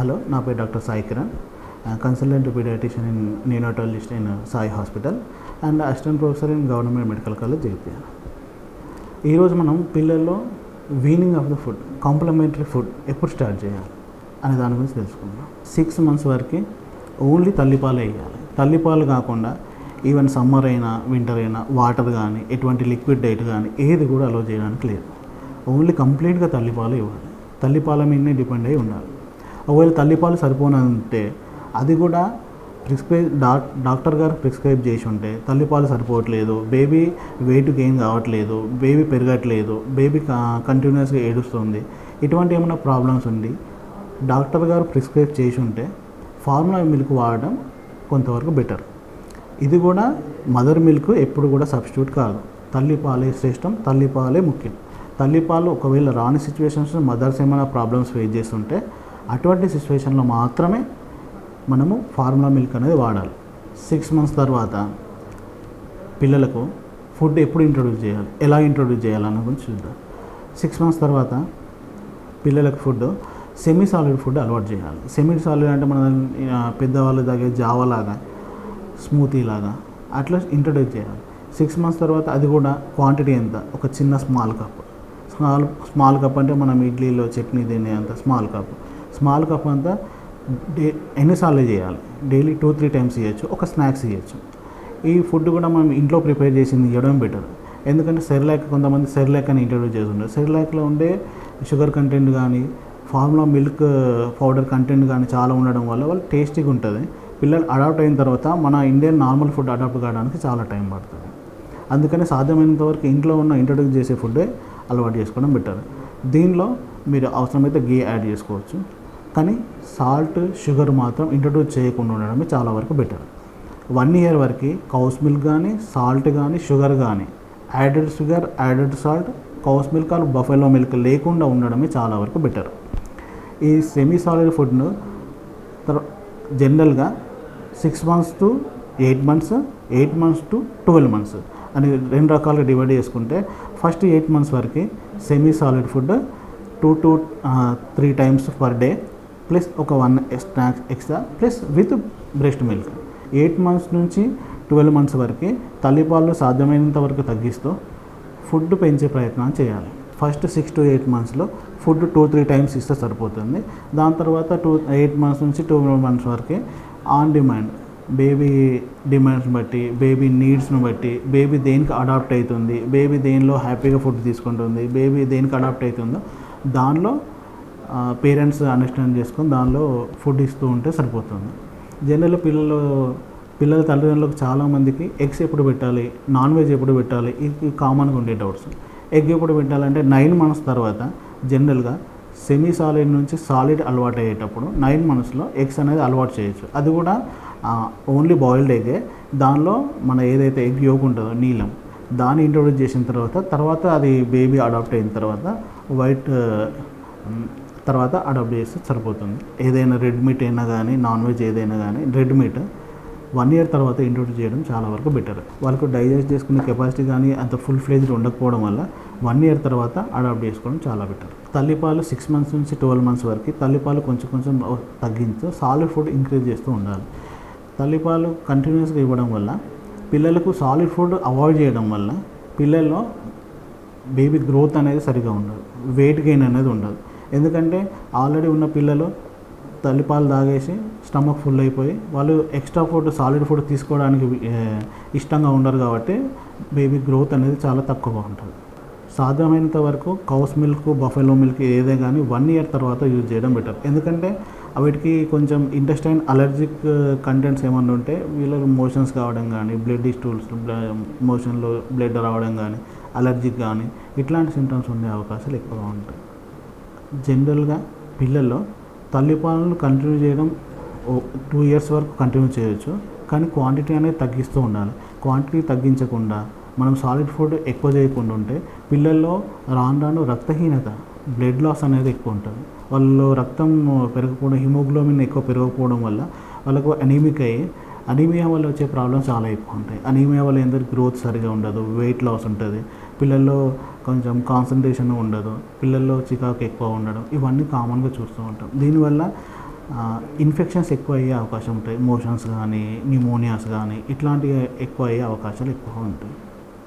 Hello నా పేరు doctor Sai Kiran. Consultant pediatrician in neonatologist in Sai hospital and assistant professor in government medical college Jagtial ఈరోజు మనం పిల్లల్లో weaning of the food complementary food ఎప్పుడు start చేయాలి అనే దాని గురించి తెలుసుకుందాం. సిక్స్ మంత్స్ వరకు ఓన్లీ తల్లిపాలే వేయాలి. తల్లిపాలు కాకుండా ఈవెన్ సమ్మర్ అయినా వింటర్ అయినా వాటర్ కానీ ఎటువంటి లిక్విడ్ డైట్ కానీ ఏది కూడా అలో చేయడానికి లేదు. ఓన్లీ కంప్లీట్గా తల్లిపాలు ఇవ్వాలి. తల్లిపాల మీదనే డిపెండ్ అయి ఉండాలి. ఒకవేళ తల్లిపాలు సరిపోనంటే అది కూడా ప్రిస్క్రైబ్ డాక్ డాక్టర్ గారు ప్రిస్క్రైబ్ చేసి ఉంటే తల్లిపాలు సరిపోవట్లేదు బేబీ వెయిట్ గెయిన్ కావట్లేదు బేబీ పెరగట్లేదు బేబీ కంటిన్యూస్గా ఏడుస్తుంది ఇటువంటి ఏమైనా ప్రాబ్లమ్స్ ఉండి డాక్టర్ గారు ప్రిస్క్రైబ్ చేసి ఉంటే ఫార్ములా మిల్క్ వాడడం కొంతవరకు బెటర్. ఇది కూడా మదర్ మిల్క్ ఎప్పుడు కూడా సబ్స్టిట్యూట్ కాదు. తల్లిపాలే శ్రేష్టం తల్లిపాలే ముఖ్యం. తల్లిపాలు ఒకవేళ రాని సిచ్యువేషన్స్ మదర్స్ ఏమైనా ప్రాబ్లమ్స్ ఫేస్ చేస్తుంటే అటువంటి సిచ్యువేషన్లో మాత్రమే మనము ఫార్ములా మిల్క్ అనేది వాడాలి. సిక్స్ మంత్స్ తర్వాత పిల్లలకు ఫుడ్ ఎప్పుడు ఇంట్రొడ్యూస్ చేయాలి? ఎలా ఇంట్రొడ్యూస్ చేయాలన్న గురించి చూద్దాం. సిక్స్ మంత్స్ తర్వాత పిల్లలకు ఫుడ్ సెమీ సాలిడ్ ఫుడ్ అలవాటు చేయాలి. సెమీ సాలిడ్ అంటే మన పెద్దవాళ్ళు తాగే జావా లాగా స్మూతీ లాగా అట్లా ఇంట్రడ్యూస్ చేయాలి. సిక్స్ మంత్స్ తర్వాత అది కూడా క్వాంటిటీ ఎంత? ఒక చిన్న small cup small small cup అంటే మనం ఇడ్లీలో చట్నీ తినే అంత స్మాల్ కప్ స్మాల్ కప్ అంతా డే ఎన్నిసార్లు చేయాలి? డైలీ టూ త్రీ టైమ్స్ ఇవ్వచ్చు ఒక స్నాక్స్ ఇవ్వచ్చు ఈ ఫుడ్ కూడా మనం ఇంట్లో ప్రిపేర్ చేసింది ఇవ్వడం బెటర్. ఎందుకంటే సెర్లాక్ కొంతమంది సెర్లాక్ అని ఇంట్రడ్యూస్ చేస్తుంటారు. సెరిలాక్లో ఉండే షుగర్ కంటెంట్ కానీ ఫార్ములా మిల్క్ పౌడర్ కంటెంట్ కానీ చాలా ఉండడం వల్ల వాళ్ళు టేస్టీగా ఉంటుంది. పిల్లలు అడాప్ట్ అయిన తర్వాత మన ఇండియన్ నార్మల్ ఫుడ్ అడాప్ట్ కావడానికి చాలా టైం పడుతుంది. అందుకని సాధ్యమైనంత వరకు ఇంట్లో ఉన్న ఇంట్రడ్యూస్ చేసే ఫుడ్డే అలవాటు చేసుకోవడం బెటర్. దీనిలో మీరు అవసరమైతే గీ యాడ్ చేసుకోవచ్చు. కానీ సాల్ట్ షుగర్ మాత్రం ఇంట్రడ్యూస్ చేయకుండా ఉండడమే చాలా వరకు బెటర్. వన్ ఇయర్ వరకు కౌస్ మిల్క్ కానీ సాల్ట్ కానీ షుగర్ కానీ added sugar added salt cow's milk or buffalo milk లేకుండా ఉండడమే చాలా వరకు బెటర్. ఈ సెమీ సాలిడ్ ఫుడ్ను జనరల్గా six months to eight months eight months to twelve months అని రెండు రకాలుగా డివైడ్ చేసుకుంటే ఫస్ట్ ఎయిట్ మంత్స్ వరకు semi solid food two to three times per day plus ఒక one snacks extra plus with breast milk. Eight months నుంచి twelve months వరకు తల్లిపాలు సాధ్యమైనంత వరకు తగ్గిస్తూ ఫుడ్ పెంచే ప్రయత్నం చేయాలి. ఫస్ట్ సిక్స్ టు ఎయిట్ మంత్స్లో ఫుడ్ టూ త్రీ టైమ్స్ ఇస్తే సరిపోతుంది. దాని తర్వాత టూ ఎయిట్ మంత్స్ నుంచి టూ మంత్స్ వరకు ఆన్ డిమాండ్. బేబీ డిమాండ్స్ని బట్టి బేబీ నీడ్స్ని బట్టి బేబీ దేనికి అడాప్ట్ అవుతుంది బేబీ దేనిలో హ్యాపీగా ఫుడ్ తీసుకుంటుంది బేబీ దేనికి అడాప్ట్ అవుతుందో దానిలో పేరెంట్స్ అండర్స్టాండ్ చేసుకొని దానిలో ఫుడ్ ఇస్తూ ఉంటే సరిపోతుంది. జనరల్ పిల్లలు పిల్లల తల్లిదండ్రులకు చాలామందికి ఎగ్స్ ఎప్పుడు పెట్టాలి నాన్ వెజ్ ఎప్పుడు పెట్టాలి ఇది కామన్గా ఉండే డౌట్స్. ఎగ్ ఎప్పుడు పెట్టాలంటే నైన్ మంత్స్ తర్వాత జనరల్గా సెమీ సాలిడ్ నుంచి సాలిడ్ అలవాటు అయ్యేటప్పుడు నైన్ మంత్స్లో ఎగ్స్ అనేది అలవాటు చేయొచ్చు. అది కూడా ఓన్లీ బాయిల్డ్ ఎగ్గే. దానిలో మన ఏదైతే ఎగ్ యోగ్ ఉంటుందో నీలం దాన్ని ఇంట్రొడ్యూస్ చేసిన తర్వాత తర్వాత అది బేబీ అడాప్ట్ అయిన తర్వాత వైట్ తర్వాత అడాప్ట్ చేస్తే సరిపోతుంది. ఏదైనా రెడ్ మీట్ అయినా కానీ నాన్ వెజ్ ఏదైనా కానీ రెడ్ మీట్ వన్ ఇయర్ తర్వాత ఇంట్రొడ్యూస్ చేయడం చాలా వరకు బెటర్ వాళ్ళకు డైజెస్ట్ చేసుకునే కెపాసిటీ కానీ అంత ఫుల్ ఫ్లేజ్డ్ ఉండకపోవడం వల్ల వన్ ఇయర్ తర్వాత అడాప్ట్ చేసుకోవడం చాలా బెటర్ తల్లిపాలు సిక్స్ మంత్స్ నుంచి ట్వెల్వ్ మంత్స్ వరకు తల్లిపాలు కొంచెం కొంచెం తగ్గించు సాలిడ్ ఫుడ్ ఇంక్రీజ్ చేస్తూ ఉండాలి. తల్లిపాలు కంటిన్యూస్గా ఇవ్వడం వల్ల పిల్లలకు సాలిడ్ ఫుడ్ అవాయిడ్ చేయడం వల్ల పిల్లల్లో బేబీ గ్రోత్ అనేది సరిగా ఉండదు. వెయిట్ గెయిన్ అనేది ఉండదు. ఎందుకంటే ఆల్రెడీ ఉన్న పిల్లలు తల్లిపాలు తాగేసి స్టమక్ ఫుల్ అయిపోయి వాళ్ళు ఎక్స్ట్రా ఫుడ్ సాలిడ్ ఫుడ్ తీసుకోవడానికి ఇష్టంగా ఉండరు కాబట్టి బేబీ గ్రోత్ అనేది చాలా తక్కువగా ఉంటుంది. సాధ్యమైనంత వరకు కౌస్ మిల్క్ బఫెలో మిల్క్ ఏదే కానీ వన్ ఇయర్ తర్వాత యూజ్ చేయడం బెటర్. ఎందుకంటే వీటికి కొంచెం ఇంటెస్టైన్ అలర్జిక్ కంటెంట్స్ ఏమన్నా ఉంటే వీళ్ళకి మోషన్స్ కావడం కానీ బ్లడ్ స్టూల్స్ మోషన్లో బ్లడ్ రావడం కానీ అలర్జిక్ కానీ ఇట్లాంటి సిమ్టమ్స్ ఉండే అవకాశాలు ఎక్కువగా ఉంటాయి. జనరల్గా పిల్లల్లో తల్లిపాలను కంటిన్యూ చేయడం టూ ఇయర్స్ వరకు కంటిన్యూ చేయొచ్చు. కానీ క్వాంటిటీ అనేది తగ్గిస్తూ ఉండాలి. క్వాంటిటీ తగ్గించకుండా మనం సాలిడ్ ఫుడ్ ఎక్కువ చేయకుండా ఉంటే పిల్లల్లో రాను రాను రక్తహీనత బ్లడ్ లాస్ అనేది ఎక్కువ ఉంటుంది. వాళ్ళు రక్తం పెరగకపోవడం హిమోగ్లోబిన్ ఎక్కువ పెరగకపోవడం వల్ల వాళ్ళకు అనీమిక్ అయ్యి అనీమియా వల్ల వచ్చే ప్రాబ్లమ్స్ చాలా ఎక్కువ ఉంటాయి. అనీమియా వల్ల ఏంటంటే గ్రోత్ సరిగా ఉండదు వెయిట్ లాస్ ఉంటుంది. పిల్లల్లో కొంచెం కాన్సన్ట్రేషన్ ఉండదు పిల్లల్లో చికాకు ఎక్కువ ఉండడం ఇవన్నీ కామన్గా చూస్తూ ఉంటాం. దీనివల్ల ఇన్ఫెక్షన్స్ ఎక్కువ అయ్యే అవకాశం ఉంటాయి. మోషన్స్ కానీ న్యూమోనియాస్ కానీ ఇట్లాంటివి ఎక్కువ అయ్యే అవకాశాలు ఎక్కువ ఉంటాయి.